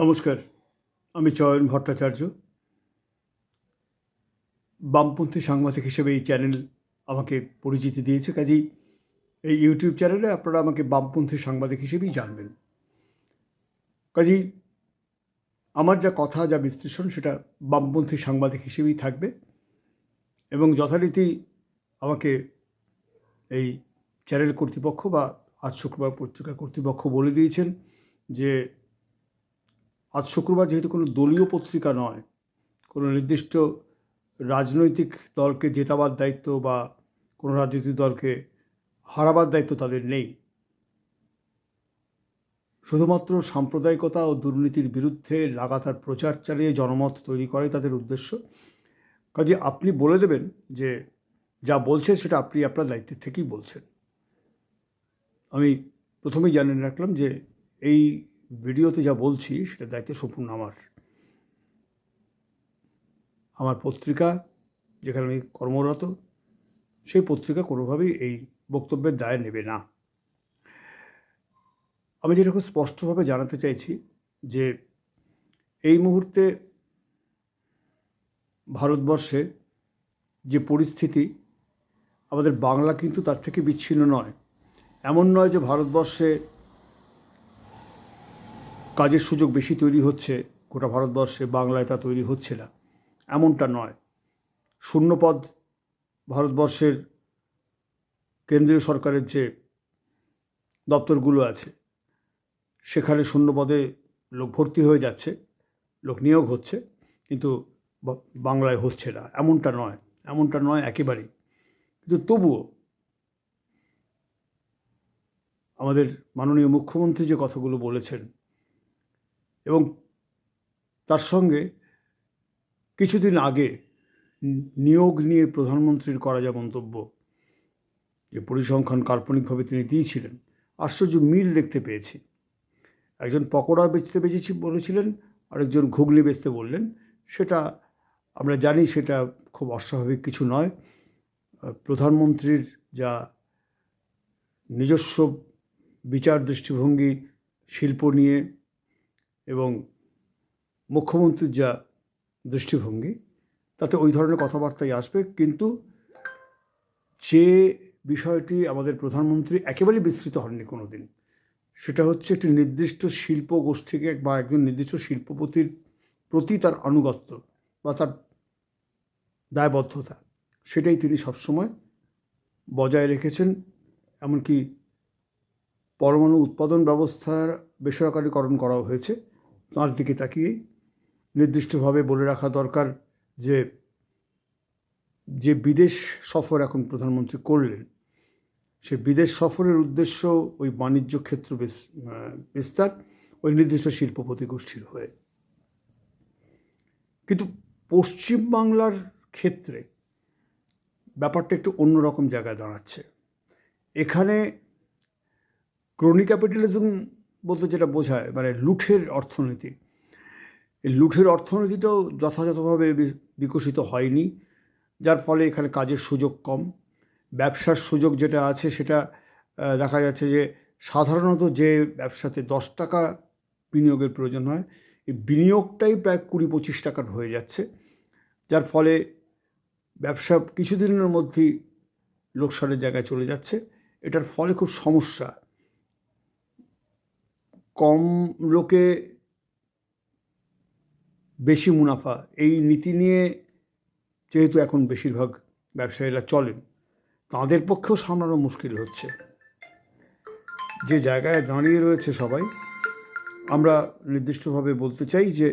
নমস্কার, আমি চয়ন ভট্টাচার্য। বামপন্থী সাংবাদিক হিসেবে এই চ্যানেল আমাকে পরিচিতি দিয়েছে, কাজেই এই ইউটিউব চ্যানেলে আপনারা আমাকে বামপন্থী সাংবাদিক হিসেবেই জানবেন। কাজেই আমার যা কথা, যা বিশ্লেষণ, সেটা বামপন্থী সাংবাদিক হিসেবেই থাকবে এবং যথারীতি আমাকে এই চ্যানেল কর্তৃপক্ষ বা আজ শুক্রবার পত্রিকা কর্তৃপক্ষ বলে দিয়েছেন যে আজ শুক্রবার যেহেতু কোনো দলীয় পত্রিকা নয়, কোনো নির্দিষ্ট রাজনৈতিক দলকে জেতাবার দায়িত্ব বা কোনো রাজনৈতিক দলকে হারাবার দায়িত্ব তাদের নেই। শুধুমাত্র সাম্প্রদায়িকতা ও দুর্নীতির বিরুদ্ধে লাগাতার প্রচার চালিয়ে জনমত তৈরি করে তাদের উদ্দেশ্য। কাজে আপনি বলে দেবেন যে যা বলছেন সেটা আপনি আপনার দায়িত্বের থেকেই বলছেন। আমি প্রথমেই জানিয়ে রাখলাম যে এই ভিডিওতে যা বলছি সেটা দায়িত্ব সম্পূর্ণ আমার। আমার পত্রিকা, যেখানে আমি কর্মরত, সেই পত্রিকা কোনোভাবেই এই বক্তব্যের দায় নেবে না। আমি যেটা খুব স্পষ্টভাবে জানাতে চাইছি যে এই মুহূর্তে ভারতবর্ষে যে পরিস্থিতি, আমাদের বাংলা কিন্তু তার থেকে বিচ্ছিন্ন নয়। এমন নয় যে ভারতবর্ষে কাজের সুযোগ বেশি তৈরি হচ্ছে, গোটা ভারতবর্ষে বাংলায় তা তৈরি হচ্ছে না। এমনটা নয়। শূন্যপদ ভারতবর্ষের কেন্দ্রীয় সরকারের যে দপ্তরগুলো আছে, সেখানে শূন্যপদে লোক ভর্তি হয়ে যাচ্ছে, লোক নিয়োগ হচ্ছে, কিন্তু বাংলায় হচ্ছে না। এমনটা নয়। এমনটা নয় একেবারেই। কিন্তু তবুও আমাদের মাননীয় মুখ্যমন্ত্রী যে কথাগুলো বলেছেন এবং তার সঙ্গে কিছুদিন আগে নিয়োগ নিয়ে প্রধানমন্ত্রীর করা যা মন্তব্য, যে পরিসংখ্যান কাল্পনিকভাবে তিনি দিয়েছিলেন, আশ্চর্য মিল দেখতে পেয়েছি। একজন পকোড়া বেচতে বেচেছি বলেছিলেন, আরেকজন ঘুগনি বেচতে বললেন। সেটা আমরা জানি সেটা খুব অস্বাভাবিক কিছু নয়। প্রধানমন্ত্রীর যা নিজস্ব বিচার দৃষ্টিভঙ্গি, শিল্প নিয়ে এবং মুখ্যমন্ত্রীর যা দৃষ্টিভঙ্গি, তাতে ওই ধরনের কথাবার্তাই আসবে। কিন্তু যে বিষয়টি আমাদের প্রধানমন্ত্রী একেবারেই বিস্তৃত হননি কোনো দিন সেটা হচ্ছে একটি নির্দিষ্ট শিল্প গোষ্ঠীকে বা একজন নির্দিষ্ট শিল্পপতির প্রতি তার আনুগত্য বা তার দায়বদ্ধতা, সেটাই তিনি সবসময় বজায় রেখেছেন। এমনকি পরমাণু উৎপাদন ব্যবস্থার বেসরকারীকরণ করা হয়েছে। তার দিকে তাকিয়ে নির্দিষ্টভাবে বলে রাখা দরকার যে যে বিদেশ সফর এখন প্রধানমন্ত্রী করলেন, সে বিদেশ সফরের উদ্দেশ্য ওই বাণিজ্য ক্ষেত্র বিস- বিস্তার, ওই নির্দিষ্ট শিল্পপতি গোষ্ঠীর হয়ে। কিন্তু পশ্চিমবাংলার ক্ষেত্রে ব্যাপারটা একটু অন্যরকম জায়গায় দাঁড়াচ্ছে। এখানে ক্রোনি ক্যাপিটালিজম বলতে যেটা বোঝায় মানে লুঠের অর্থনীতি। এই লুঠের অর্থনীতিটাও যথাযথভাবে বিকশিত হয়নি, যার ফলে এখানে কাজের সুযোগ কম। ব্যবসার সুযোগ যেটা আছে সেটা দেখা যাচ্ছে যে সাধারণত যে ব্যবসাতে দশ টাকা বিনিয়োগের প্রয়োজন হয়, এই বিনিয়োগটাই প্রায় কুড়ি পঁচিশ টাকার হয়ে যাচ্ছে, যার ফলে ব্যবসা কিছুদিনের মধ্যেই লোকসানের জায়গায় চলে যাচ্ছে। এটার ফলে খুব সমস্যা। কম লোকে বেশি মুনাফা। এই নীতি নিয়ে যেহেতু এখন বেশিরভাগ ব্যবসায়ীরা চলেন, তাদের পক্ষেও সামলানো মুশকিল হচ্ছে। যে জায়গায় দাঁড়িয়ে রয়েছে সবাই, আমরা নির্দিষ্টভাবে বলতে চাই যে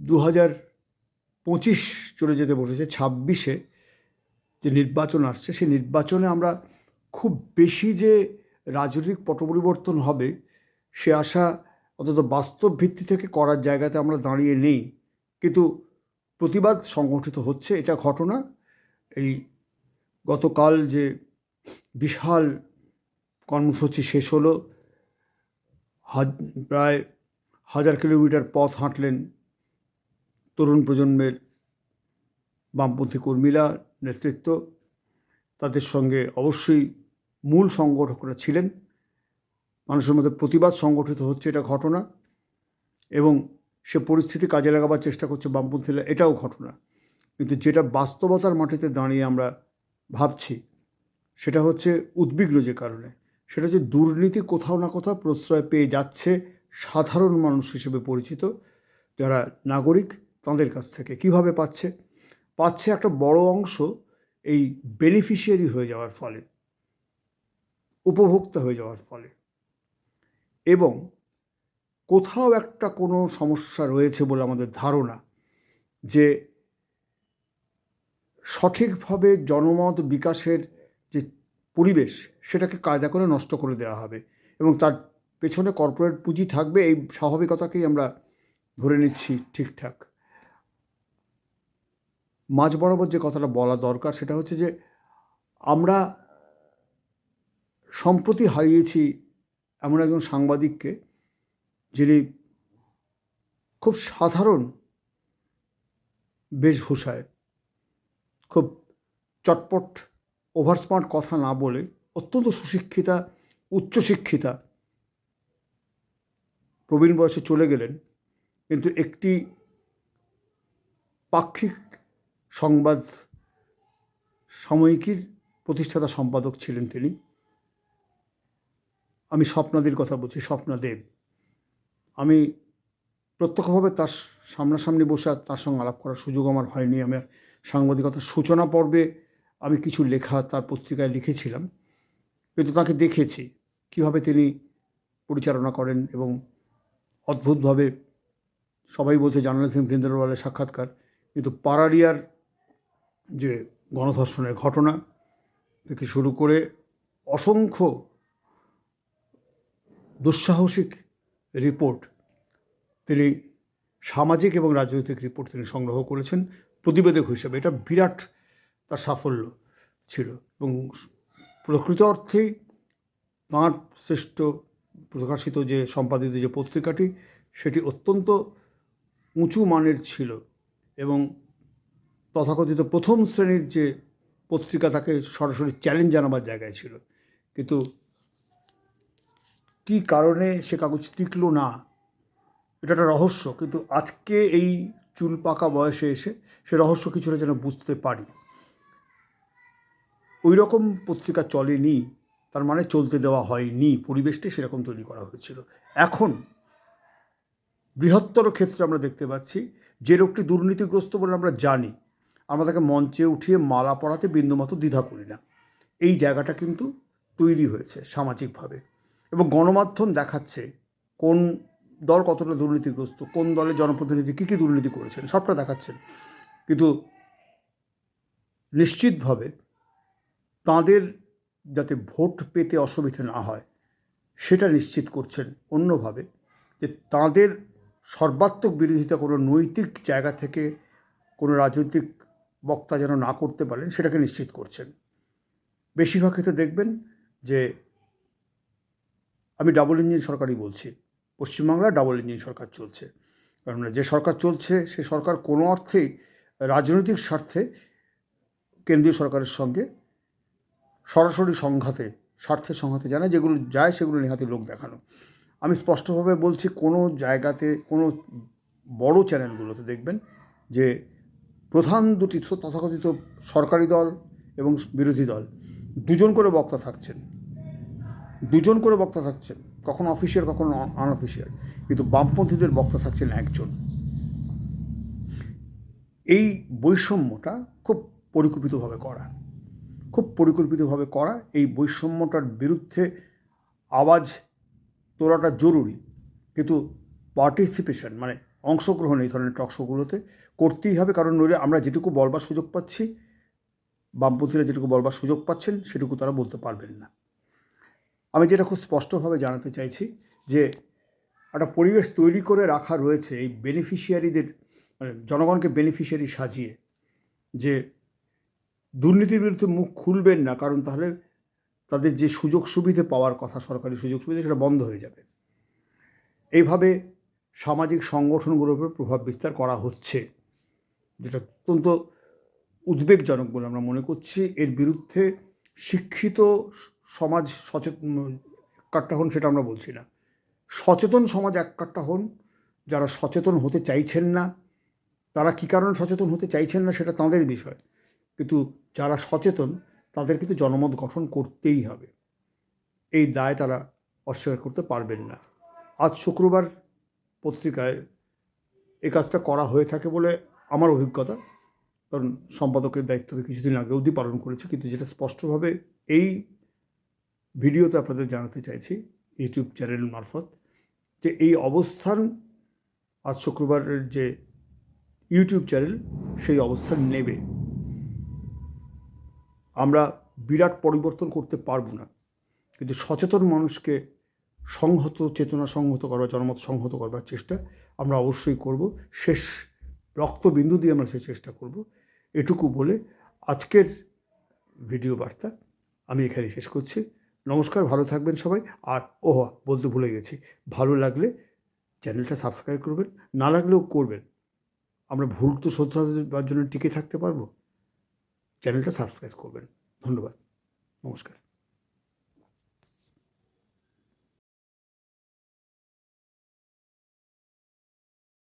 দু হাজার পঁচিশ চলে যেতে বসেছে, ছাব্বিশে যে নির্বাচন আসছে, সেই নির্বাচনে আমরা খুব বেশি যে রাজনৈতিক পট পরিবর্তন হবে সে আশা অন্তত বাস্তব ভিত্তি থেকে করার জায়গাতে আমরা দাঁড়িয়ে নেই। কিন্তু প্রতিবাদ সংগঠিত হচ্ছে, এটা ঘটনা। এই গতকাল যে বিশাল কর্মসূচি শেষ হলো প্রায় হাজার কিলোমিটার পথ হাঁটলেন তরুণ প্রজন্মের বামপন্থী কর্মীরা, নেতৃত্ব। তাদের সঙ্গে অবশ্যই মূল সংগঠকরা ছিলেন। মানুষের মধ্যে প্রতিবাদ সংগঠিত হচ্ছে এটা ঘটনা এবং সে পরিস্থিতি কাজে লাগাবার চেষ্টা করছে বামপন্থীরা, এটাও ঘটনা। কিন্তু যেটা বাস্তবতার মাটিতে দাঁড়িয়ে আমরা ভাবছি, সেটা হচ্ছে উদ্বিগ্ন যে কারণে, সেটা হচ্ছে দুর্নীতি কোথাও না কোথাও প্রশ্রয় পেয়ে যাচ্ছে সাধারণ মানুষ হিসেবে পরিচিত, যারা নাগরিক তাদের কাছ থেকে। কীভাবে পাচ্ছে? পাচ্ছে একটা বড় অংশ এই বেনিফিশিয়ারি হয়ে যাওয়ার ফলে, উপভোক্তা হয়ে যাওয়ার ফলে। এবং কোথাও একটা কোনো সমস্যা রয়েছে বলে আমাদের ধারণা যে সঠিকভাবে জনমত বিকাশের যে পরিবেশ সেটাকে কায়দা করে নষ্ট করে দেওয়া হবে এবং তার পেছনে কর্পোরেট পুঁজি থাকবে এই স্বাভাবিকতাকেই আমরা ধরে নিচ্ছি ঠিকঠাক। মাঝ বরাবর যে কথাটা বলা দরকার সেটা হচ্ছে যে আমরা সম্প্রতি হারিয়েছি এমন একজন সাংবাদিককে যিনি খুব সাধারণ বেশভূষায়, খুব চটপট, ওভারস্মার্ট কথা না বলে অত্যন্ত সুশিক্ষিতা, উচ্চশিক্ষিতা প্রবীণ বয়সে চলে গেলেন। কিন্তু একটি পাক্ষিক সংবাদ সাময়িকীর প্রতিষ্ঠাতা সম্পাদক ছিলেন তিনি। আমি স্বপ্নাদের কথা বলছি, স্বপ্নাদেব। আমি প্রত্যক্ষভাবে তার সামনাসামনি বসে তার সঙ্গে আলাপ করার সুযোগ আমার হয়নি। আমার সাংবাদিকতার সূচনা পর্বে আমি কিছু লেখা তার পত্রিকায় লিখেছিলাম, কিন্তু তাকে দেখেছি। কীভাবে তিনি পরিচালনা করেন এবং অদ্ভুতভাবে সবাই বলছে জার্নালিজম বৃন্দারওয়ালের সাক্ষাৎকার, কিন্তু পারারিয়ার যে গণধর্ষণের ঘটনা থেকে শুরু করে অসংখ্য দুঃসাহসিক রিপোর্ট তিনি সামাজিক এবং রাজনৈতিক রিপোর্ট তিনি সংগ্রহ করেছেন, প্রতিবেদক হিসেবে। এটা বিরাট তার সাফল্য ছিল এবং প্রকৃত অর্থেই তাঁর শ্রেষ্ঠ প্রকাশিত যে সম্পাদিত যে পত্রিকাটি, সেটি অত্যন্ত উঁচু মানের ছিল এবং তথাকথিত প্রথম শ্রেণির যে পত্রিকা তাকে সরাসরি চ্যালেঞ্জ জানাবার জায়গায় ছিল। কিন্তু কী কারণে সে কাগজ টিকলো না? এটা একটা রহস্য, কিন্তু আজকে এই চুল পাকা বয়সে এসে সে রহস্য কিছুটা যেন বুঝতে পারি। ওই রকম পত্রিকা চলেনি, তার মানে চলতে দেওয়া হয়নি। পরিবেশটা সেরকম তৈরি করা হয়েছিল। এখন বৃহত্তর ক্ষেত্রে আমরা দেখতে পাচ্ছি, যে লোকটি দুর্নীতিগ্রস্ত বলে আমরা জানি, আমরা তাকে মঞ্চে উঠিয়ে মালা পরাতে বিন্দুমাত্র দ্বিধা করি না। এই জায়গাটা কিন্তু তৈরি হয়েছে সামাজিকভাবে। এবং গণমাধ্যম দেখাচ্ছে কোন দল কতটা দুর্নীতিগ্রস্ত, কোন দলের জনপ্রতিনিধি কী কী দুর্নীতি করেছেন, সবটা দেখাচ্ছেন। কিন্তু নিশ্চিতভাবে তাঁদের যাতে ভোট পেতে অসুবিধে না হয়, সেটা নিশ্চিত করছেন অন্যভাবে যে তাঁদের সর্বাত্মক বিরোধিতা কোনো নৈতিক জায়গা থেকে কোনো রাজনৈতিক বক্তা যেন না করতে পারেন, সেটাকে নিশ্চিত করছেন। বেশিরভাগ ক্ষেত্রে দেখবেন যে আমি ডাবল ইঞ্জিন সরকারই বলছি। পশ্চিমবাংলায় ডাবল ইঞ্জিন সরকার চলছে। কারণ যে সরকার চলছে, সে সরকার কোনো অর্থেই রাজনৈতিক স্বার্থে কেন্দ্রীয় সরকারের সঙ্গে সরাসরি সংঘাতে, স্বার্থের সংঘাতে জানে যেগুলো যায় সেগুলো নেহাতি লোক দেখানো। আমি স্পষ্টভাবে বলছি, কোনো জায়গাতে, কোনো বড় চ্যানেলগুলোতে দেখবেন যে প্রধান দুটি তথাকথিত সরকারি দল এবং বিরোধী দল দুজন করে বক্তা থাকছেন। দুজন করে বক্তা থাকছেন, কখনো অফিসিয়াল কখনো আনঅফিসিয়াল কিন্তু বামপন্থীদের বক্তা থাকছেন একজন। এই বৈষম্যটা খুব পরিকল্পিতভাবে করা। খুব পরিকল্পিতভাবে করা, এই বৈষম্যটার বিরুদ্ধে আওয়াজ তোলাটা জরুরি। কিন্তু পার্টিসিপেশন মানে অংশগ্রহণ এই ধরনের টকশোগুলোতে করতেই হবে, কারণ নইলে আমরা যেটুকু বলবার সুযোগ পাচ্ছি, বামপন্থীরা যেটুকু বলবার সুযোগ পাচ্ছেন, সেটুকু তারা বলতে পারবেন না। আমি যেটা খুব স্পষ্টভাবে জানাতে চাইছি যে একটা পরিবেশ তৈরি করে রাখা রয়েছে এই বেনিফিশিয়ারিদের মানে জনগণকে বেনিফিশিয়ারি সাজিয়ে, যে দুর্নীতির বিরুদ্ধে মুখ খুলবেন না, কারণ তাহলে তাদের যে সুযোগ সুবিধে পাওয়ার কথা সরকারি সুযোগ সুবিধা, সেটা বন্ধ হয়ে যাবে। এইভাবে সামাজিক সংগঠনগুলোর উপর প্রভাব বিস্তার করা হচ্ছে, যেটা অত্যন্ত উদ্বেগজনক বলে আমরা মনে করছি। এর বিরুদ্ধে শিক্ষিত সমাজ সচেতন কাট্টা হন সেটা আমরা বলছি না। সচেতন সমাজ এক কাট্টা হন, যারা সচেতন হতে চাইছেন না, তারা কী কারণে সচেতন হতে চাইছেন না সেটা তাঁদের বিষয়। কিন্তু যারা সচেতন, তাদের কিন্তু জনমত গঠন করতেই হবে। এই দায় তারা অস্বীকার করতে পারবেন না। আজ শুক্রবার পত্রিকায় এই কাজটা করা হয়ে থাকে বলে আমার অভিজ্ঞতা। কারণ সম্পাদকের দায়িত্ব কিছুদিন আগে অবধি পালন করেছে, কিন্তু যেটা স্পষ্টভাবে এই ভিডিওতে আপনাদের জানাতে চাইছি ইউটিউব চ্যানেল মারফত যে এই অবস্থান আজ শুক্রবারের যে ইউটিউব চ্যানেল, সেই অবস্থান নেবে। আমরা বিরাট পরিবর্তন করতে পারব না। কিন্তু সচেতন মানুষকে সংহত, চেতনা সংহত করা জনমত সংহত করবার চেষ্টা আমরা অবশ্যই করব। শেষ রক্তবিন্দু দিয়ে আমরা সেই চেষ্টা করব। এটুকু বলে আজকের ভিডিও বার্তা আমি এখানে শেষ করছি। নমস্কার, ভালো থাকবেন সবাই। আর ও বলতে ভুলে গেছি। ভালো লাগলে চ্যানেলটা সাবস্ক্রাইব করবেন, না লাগলেও করবেন। আমরা ভুল তো শোধরাবার জন্য টিকে থাকতে পারব? চ্যানেলটা সাবস্ক্রাইব করবেন। ধন্যবাদ। নমস্কার।